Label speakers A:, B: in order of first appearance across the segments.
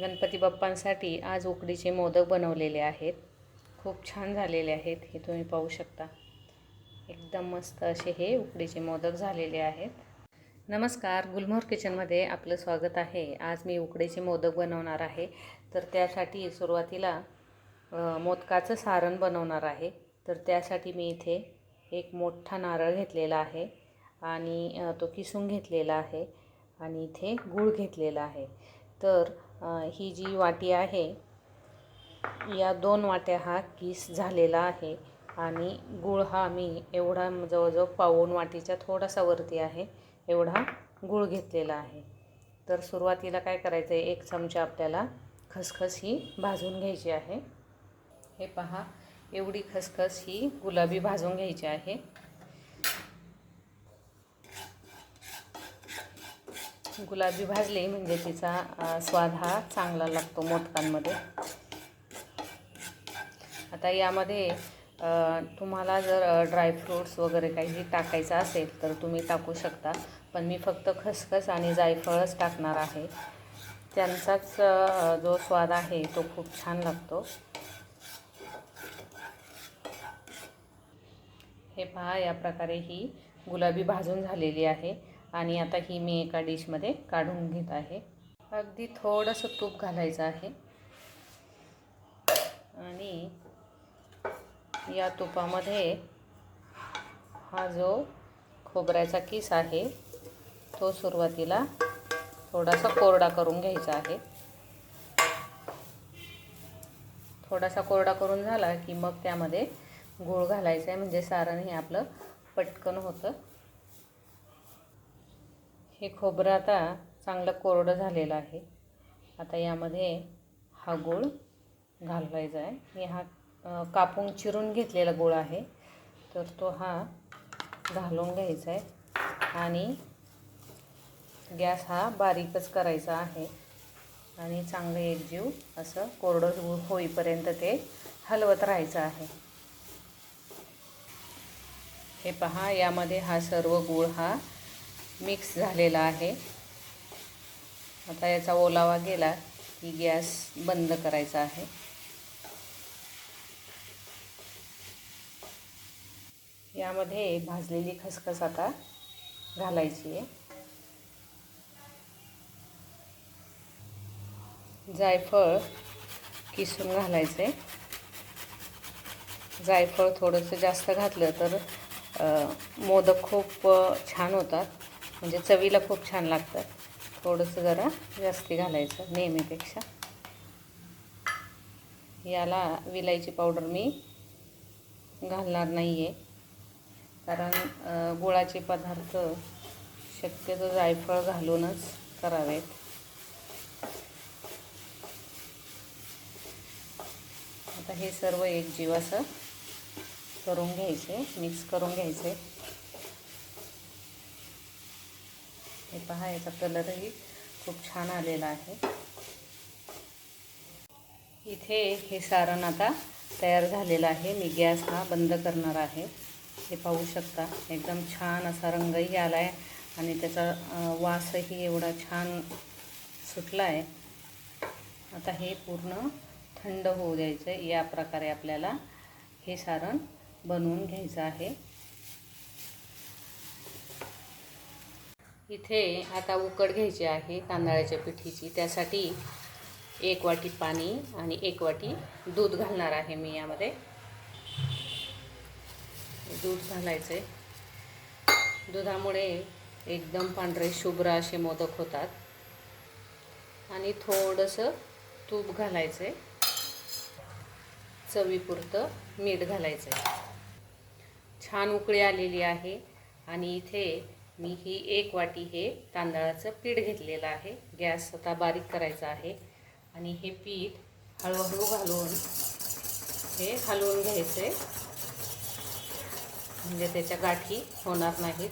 A: गणपती बाप्पांसाठी आज उकडीचे मोदक बनवलेले आहेत. खूप छान झालेले आहेत हे तुम्ही पाहू शकता. एकदम मस्त असे हे उकडीचे मोदक झालेले आहेत. नमस्कार गुलमोहर किचनमध्ये आपलं स्वागत आहे. आज मी उकडीचे मोदक बनवणार आहे. तर त्यासाठी सुरुवातीला मोदकाचं सारण बनवणार आहे. तर त्यासाठी मी इथे एक मोठा नारळ घेतलेला आहे आणि तो किसून घेतलेला आहे आणि इथे गूळ घेतलेला आहे. तर ही जी वाटी आहे या दोन वाट्या हा किस झालेला आहे आणि गूळ हा मी एवढा जवळजवळ पाऊण वाटीच्या थोडासा वरती आहे एवढा गूळ घेतलेला आहे. तर सुरुवातीला काय करायचं आहे एक चमचा आपल्याला खसखस ही भाजून घ्यायची आहे. हे पहा एवढी खसखस ही गुलाबी भाजून घ्यायची आहे. गुलाबी भाजली म्हणजे तिचा स्वाद हा चांगला लागतो मोदकांमध्ये. आता यामध्ये तुम्हाला जर ड्रायफ्रूट्स वगैरे काही टाकायचं असेल तर तुम्ही टाकू शकता. पण मी फक्त खसखस आणि जायफळच टाकणार आहे. त्यांचाच जो स्वाद आहे तो खूप छान लागतो. हे पहा या प्रकारे ही गुलाबी भाजून झालेली आहे. आणि आता ही मी एका डिशमध्ये काढून घेत आहे. अगदी थोडंसं तूप घालायचं आहे. आणि या तुपामध्ये हा जो खोबऱ्याचा किस आहे तो सुरुवातीला थोडासा कोरडा करून घ्यायचा आहे. थोडासा कोरडा करून झाला की मग त्यामध्ये गूळ घालायचं आहे म्हणजे सारण हे आपलं पटकन होतं. हे खोबरं आता चांगलं कोरडं झालेलं आहे. आता यामध्ये हा गूळ घालवायचा आहे. मी हा कापून चिरून घेतलेला गूळ आहे. तर तो हा घालून घ्यायचा आहे. आणि गॅस हा बारीकच करायचा आहे. आणि चांगलं एकजीव असं कोरडं हो, होईपर्यंत ते हलवत राहायचं आहे. हे पहा यामध्ये हा सर्व गूळ हा मिक्स झालेला आहे. आता याचा ओलावा गेला की गॅस बंद करायचा आहे. यामध्ये भाजलेली खसखस आता घालायची आहे. जायफळ किसून घालायचं. आहे जायफळ थोडंसं जास्त घातलं तर मोदक खूप छान होतात. म्हणजे चवीला खूप छान लागतात. थोडंसं जरा जास्ती घालायचं नेहमीपेक्षा. याला विलायची पावडर मी घालणार नाही आहे कारण गुळाचे पदार्थ शक्यतो जायफळ घालूनच करावेत. आता हे सर्व एक जीव असं करून घ्यायचे मिक्स करून घ्यायचे. पहा याचा कलरही खूप छान आलेला आहे. इथे हे सारण आता तयार झालेलं आहे. मी गॅस हा बंद करणार आहे. हे पाहू शकता एकदम छान असा रंगही आला आहे आणि त्याचा वासही एवढा छान सुटला आहे आता हे पूर्ण थंड होऊ द्यायचं आहे या प्रकारे आपल्याला हे सारण बनवून घ्यायचं आहे. इथे आता उकड घ्यायची आहे तांदळाच्या पिठीची. त्यासाठी एक वाटी पाणी आणि एक वाटी दूध घालणार आहे मी यामध्ये. दूध घालायचं आहे दुधामुळे एकदम पांढरे शुभ्र असे मोदक होतात. आणि थोडंसं तूप घालायचं आहे चवीपुरतं मीठ घालायचं आहे छान उकळी आलेली आहे आणि इथे मी ही एक वाटी हे तांदळाचं पीठ घेतलेलं आहे. गॅस आता बारीक करायचा आहे. आणि हे पीठ हळूहळू घालून हे हलवून घ्यायचं. आहे म्हणजे त्याच्या गाठी होणार नाहीत.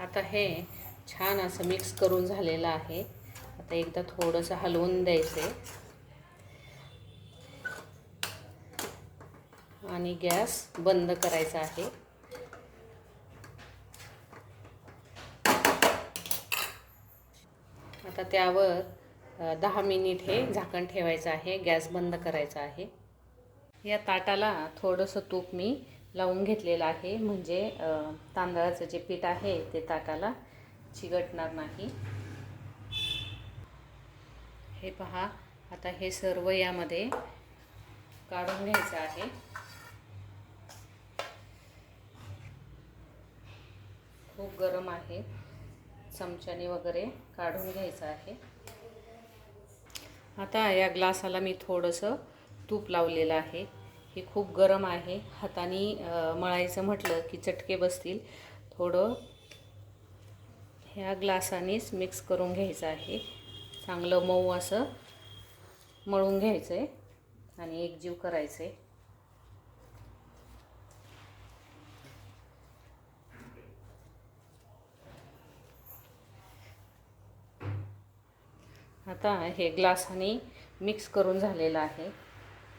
A: आता हे छान असं मिक्स करून झालेलं आहे. आता एकदा थोडंसं हलवून द्यायचं. आहे आणि गॅस बंद करायचा आहे. आता त्यावर दहा मिनिट हे झाकण ठेवायचं आहे गॅस बंद करायचा आहे. या ताटाला थोडंसं तूप मी लावून घेतलेलं आहे म्हणजे तांदळाचं जे पीठ आहे ते ताटाला चिकटणार नाही. हे पहा आता हे सर्व यामध्ये काढून घ्यायचं आहे. खूप गरम आहे. चमच्याने वगैरे काढून घ्यायचं आहे. आता या ग्लासाला मी थोडंसं तूप लावलेलं आहे. हे खूप गरम आहे. हाताने मळायचं म्हटलं की चटके बसतील. थोडं ह्या ग्लासानेच मिक्स करून घ्यायचं आहे. चांगलं मऊ असं मळून घ्यायचं आहे आणि एकजीव करायचं आहे आता हे ग्लासाने मिक्स करून झालेलं आहे.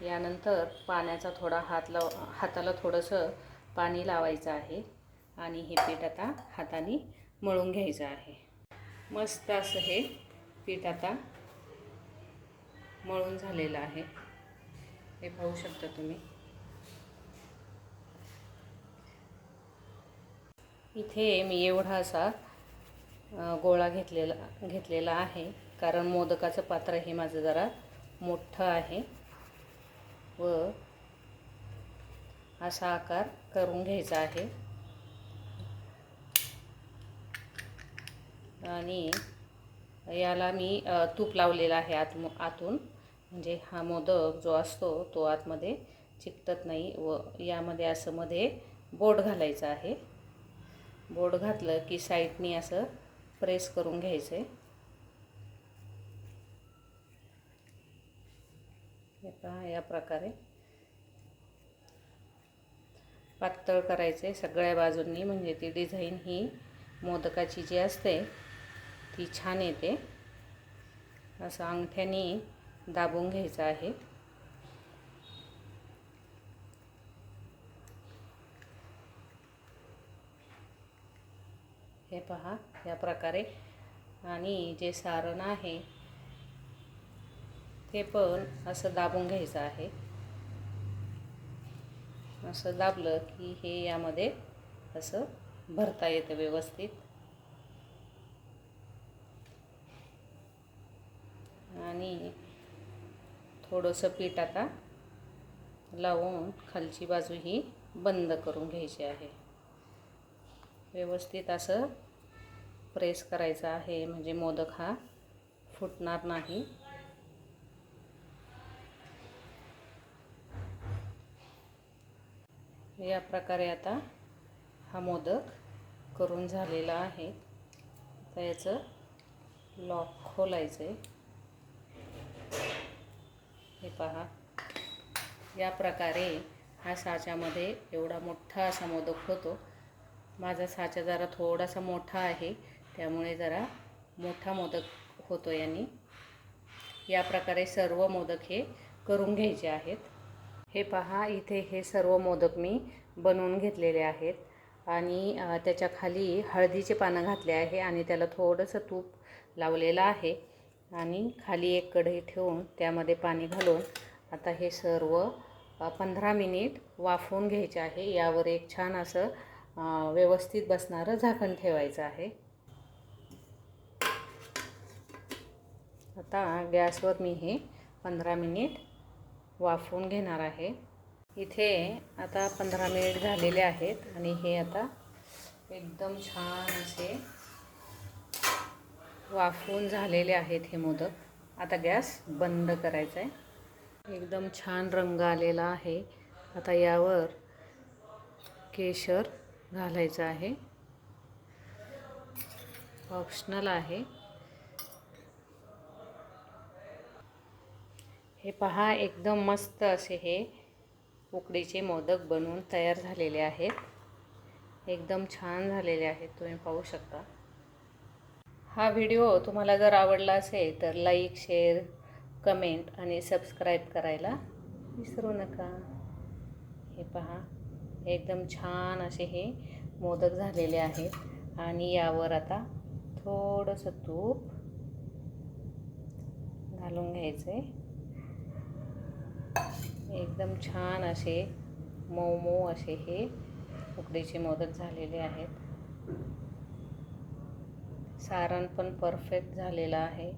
A: यानंतर पाण्याचा थोडा हात लाव हाताला थोडंसं पाणी लावायचं आहे आणि हे पीठ आता हाताने मळून घ्यायचं आहे. मस्त असं हे पीठ आता मळून झालेलं आहे. हे पाहू शकता तुम्ही. इथे मी एवढा असा गोळा घेतलेला घेतलेला आहे. कारण मोदकाचं पात्र हे माझं जरा मोठं आहे. व असा आकार करून घ्यायचा आहे. आणि याला मी तूप लावलेला आहे आत आतून. म्हणजे हा मोदक जो असतो तो आतमध्ये चिकटत नाही व यामध्ये असं मध्ये बोट घालायचं आहे. बोट घातलं की साईडनी असं प्रेस करून घ्यायचं आहे हे पहा या प्रकारे. पातळ करायचे सगळ्या बाजूंनी म्हणजे ती डिझाईन ही मोदकाची जी असते ती छान येते. असं अंगठ्याने दाबून घ्यायचं आहे. हे पहा या प्रकारे. आणि जे सारण आहे ते पण असं दाबून घ्यायचं आहे. असं दाबलं की हे यामध्ये असं भरता येतं व्यवस्थित. आणि थोडंसं पीठ आता लावून खालची बाजू ही बंद करून घ्यायची आहे. व्यवस्थित असं प्रेस करायचं आहे म्हणजे मोदक हा फुटणार नाही. या प्रकारे आता हा मोदक करून झालेला आहे. आता याचं लॉक खोलायचं आहे हे पहा. या प्रकारे हा साच्यामध्ये एवढा मोठा असा मोदक होतो. माझा साचा जरा थोडासा मोठा आहे. त्यामुळे जरा मोठा मोदक होतो यांनी. या प्रकारे सर्व मोदक हे करून घ्यायचे आहेत. हे पहा इथे हे सर्व मोदक मी बनवून घेतलेले आहेत. आणि त्याच्याखाली हळदीचे पानं घातले आहे आणि त्याला थोडंसं तूप लावलेलं आहे. आणि खाली एक कढई ठेवून त्यामध्ये पाणी घालून आता हे सर्व पंधरा मिनिट वाफवून घ्यायचे आहे. यावर एक छान असं व्यवस्थित बसणारं झाकण ठेवायचं आहे. आता गॅसवर मी हे पंधरा मिनिट वाफवून घेणार आहे. इथे आता पंधरा मिनिट झालेले आहेत आणि हे आता एकदम छान असे वाफवून झालेले आहेत हे मोदक. आता गॅस बंद करायचा आहे एकदम छान रंग आलेला आहे. आता यावर केशर घालायचं आहे. ऑप्शनल आहे. हे पहा एकदम मस्त असे हे उकडीचे मोदक बनवून तयार झालेले आहेत. एकदम छान झालेले आहेत तुम्ही पाहू शकता. हा व्हिडिओ तुम्हाला जर आवडला असेल तर लाईक शेअर कमेंट आणि सबस्क्राईब करायला विसरू नका. हे पहा एकदम छान असे हे मोदक झालेले आहेत आणि यावर आता थोडंसं तूप घालून घ्यायचं आहे एकदम छान असे मऊ मऊ असे हे उकडीचे मोदक झालेले आहेत. सारण पण परफेक्ट झालेलं आहे.